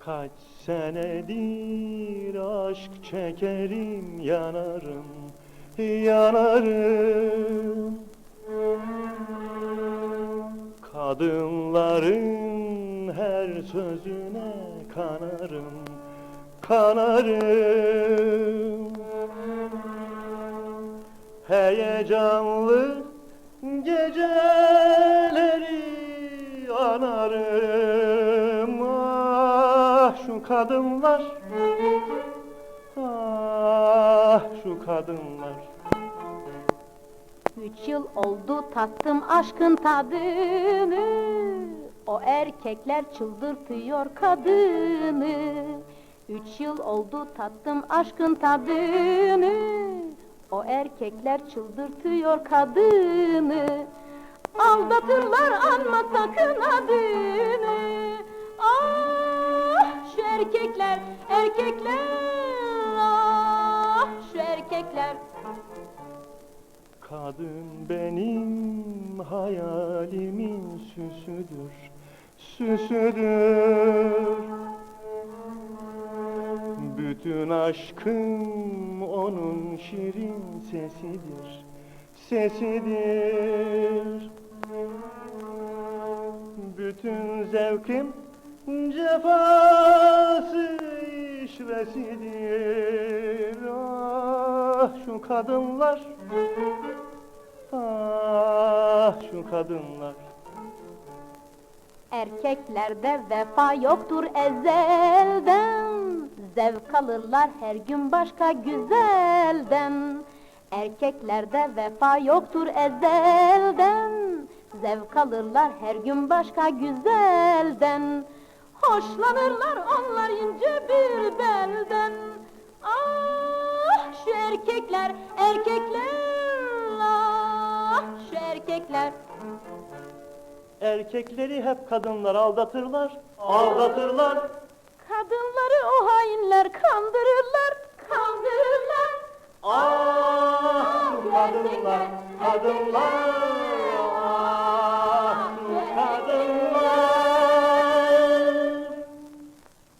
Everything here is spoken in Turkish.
Kaç senedir aşk çekerim yanarım yanarım. Kadınların her sözüne kanarım kanarım. Heyecanlı geceleri anarım. Ah şu kadınlar. Ah şu kadınlar. Üç yıl oldu tattım aşkın tadını. O erkekler çıldırtıyor kadını Üç yıl oldu tattım aşkın tadını. O erkekler çıldırtıyor kadını. Aldatırlar anma sakın adını. Ah şu erkekler erkekler. Ah şu erkekler. Kadın benim hayalimin süsüdür, süsüdür. Bütün aşkım onun şirin sesidir, sesidir. Bütün zevkim cefası işvesidir. Ah şu kadınlar, ah şu kadınlar. Erkeklerde vefa yoktur ezelden Zevk alırlar her gün başka güzelden. Erkeklerde vefa yoktur ezelden. Zevk alırlar her gün başka güzelden. Hoşlanırlar onlar ince bir belden. Ah şu erkekler, erkekler Ah şu erkekler. Erkekleri hep kadınlar aldatırlar, aldatırlar. Kadınları o hainler kandırırlar, kandırırlar. Ah, ah kadınlar, kadınlar.